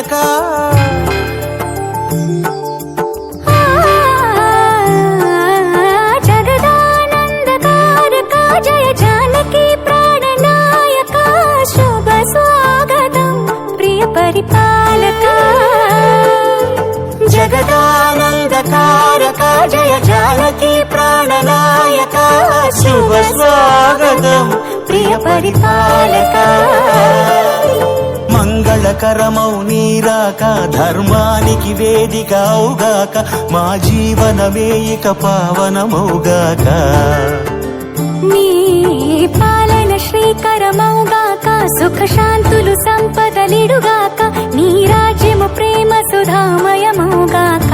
ప్రాణనాయక జయ జానకి పరిపాలక జగదానందకారక జయ జానకి ప్రాణనాయక శుభ స్వాగతం. పరిపాలక మంగళకరమౌ నీరాక ధర్మానికి వేదిక అవుగాక మా జీవనమే ఇక పావనమౌగాక. నీ పాలన శ్రీకరమౌగాక సుఖ శాంతులు సంపదలిడుగాక నీ రాజ్యము ప్రేమ సుధామయమౌగాక.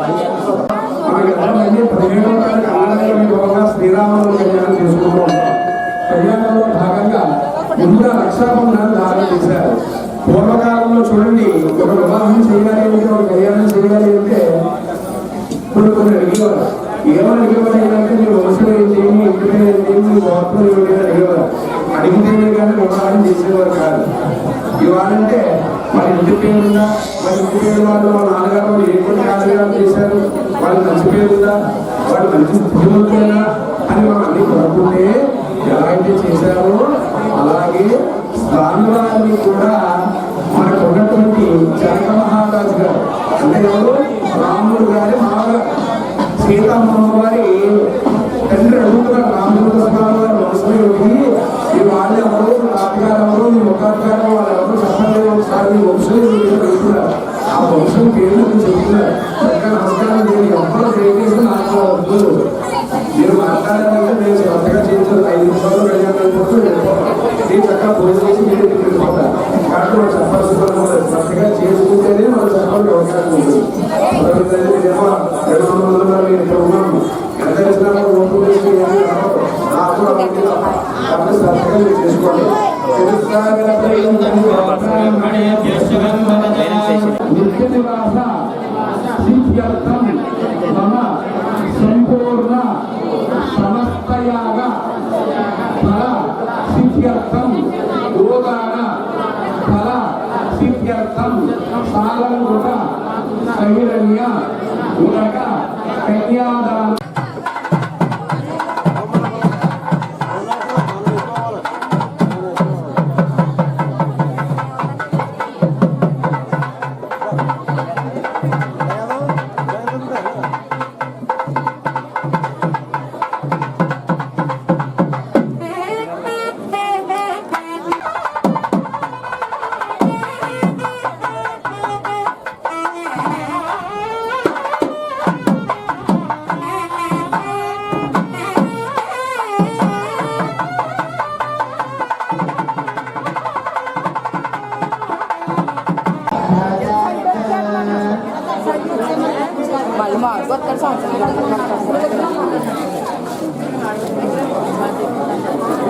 మనకి పదిహేడవ తారీఖు భాగంగా శ్రీరామనవమి కళ్యాణం చేసుకుంటూ ఉంటాం కళ్యాణంలో భాగంగా ముందుగా రక్షాబంధనాన్ని దానం చేశారు పూర్వకాలంలో చూడండి ఒక వివాహం చేయాలి అంటే ఒక కళ్యాణం చేయాలి అంటే కొన్ని కొన్ని అడిగేవారు ఏమని అడిగేవారు ఏంటంటే మీ వంశం ఏంటి మీ ఇంటి పేరు ఏంటి మీ గోత్రం ఏంటి అని అడిగేవారు అడిగితేనే కానీ వివాహం చేసేవారు కాదు ఇవాళంటే వారి ఇంటి పేరు ఉందా? వారి ఇంటి పేరు వాళ్ళు మా నాన్నగారు వాళ్ళు ఏ కొన్ని కార్యక్రమాలు చేశారు. వాళ్ళు మంచి పేరు ఉందా? వాళ్ళు మంచి బుద్ధిమంతులేనా అని మనం అన్ని కోరుకుంటే ఎలా అయితే చేశారో అలాగే స్వామివారిని కూడా మనకు ఉన్నటువంటి జనక మహారాజు గారు అంటే ఎవరు? రాముడు కూడా ఆ వంశం పేర్లు నేను చెప్తున్నారు నమస్కారం నేను ఎవరు ప్రయత్నిస్తే నాకు వద్దు. మీరు మాట్లాడాలంటే నేను శ్రద్ధగా చేయించాను ఐదు నిమిషాలు వెళ్ళాను అనుకుంటూ నేను చక్కగా భోజనం చేసి మీరు ఇంటికి వెళ్ళిపోతాను. కాబట్టి మనం చెప్పాల్సిన శ్రద్ధగా చేసుకుంటేనే మనం చెప్పడానికి అవకాశం ఉంటుంది అదేవిధంగా రెండు వందల మంది ఇక్కడ ఎంత చేసినా చేసి కాబట్టి శ్రద్ధగా మీరు చేసుకోండి. నిత్య సిద్ధ్యర్థం మమ సంపూర్ణ సమస్తయాగ ఫల సిద్ధ్యర్థం గోదాన ఫల సిద్ధ్యర్థం సాలంకృత సహిరణ్య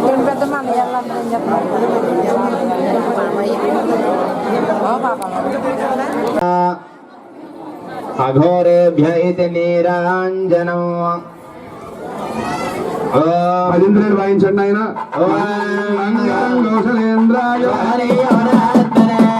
రెండు పెద్ద మనయ్యాలందరూ ఏం చెప్తారు పాప అఘోరేభ్య ఇది నీరాంజనం పదింద్రులు వాయించండి ఆయన కౌశలేంద్రాయ రాజా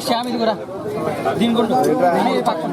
శ్యామ్ ఇది కూడా దీని గుండు ఇది పక్కన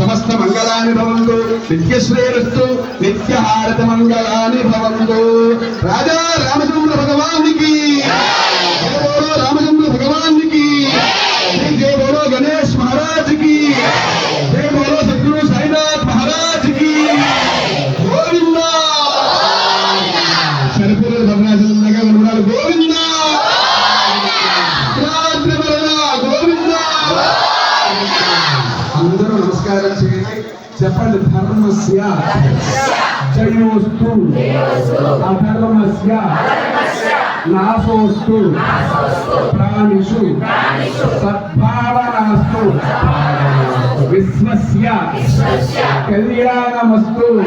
సమస్త మంగళాని భవంతు. నిత్య శ్రేయస్సు నిత్య హారత మంగళాని భవంతు. రాజా రామచంద్ర భగవానికి జయోస్తు అధర్మస్య. నాశోస్తు. ప్రాణిషు. సద్భావనాస్తు. విశ్వస్య. కళ్యాణమస్తు.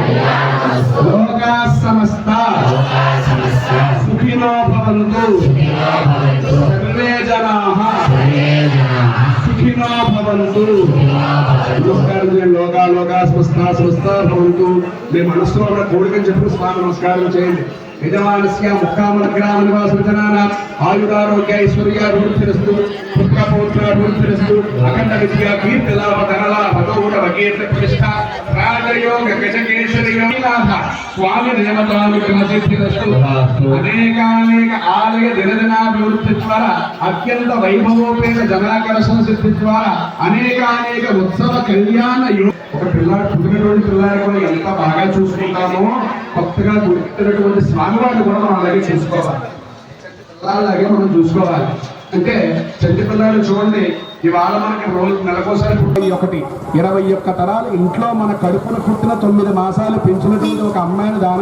చేయండి స్వస్థ స్వస్థ భవంతు. మీ మనసులో ఉన్న కోరికని చెప్పి స్వామి నమస్కారం చేయండి. యజమానస్య ముక్కామల గ్రామ నివాస జనానాం ఆయుధారోగ్య ఐశ్వర్యాభివృద్ధిరస్తు పుత్ర పౌత్రాభివృద్ధిరస్తు అఖండ విద్య కీర్తి లాభ ధనలాభ గౌరవ కీర్తి ప్రతిష్ట రాజయోగ గజకేశరియోగ స్వామి దేవతానుగ్రహ సిద్ధిరస్తు అనేకానేక ఆలయ దినదినాభివృద్ధి ద్వారా అత్యంత వైభవోపేత జనాకర్షణ సిద్ధి ద్వారా అనేకానేక ఉత్సవ కళ్యాణ ఒక పిల్లాడు పుట్టినటువంటి పిల్లాడు కూడా ఎంత బాగా చూసుకుంటామో కొత్తగా గుర్తున్నటువంటి స్వామివారిని కూడా మనం అలాగే చూసుకోవాలి. అలాగే మనం చూసుకోవాలి. అంటే చంటి పిల్లలు చూడండి ఇవాళ మనకి రోజు నెలకోసారి పుట్టి ఒకటి. ఇరవై ఒక్క తరాలు ఇంట్లో మన కడుపున పుట్టిన తొమ్మిది మాసాలు పెంచినటువంటి ఒక అమ్మాయిని దానం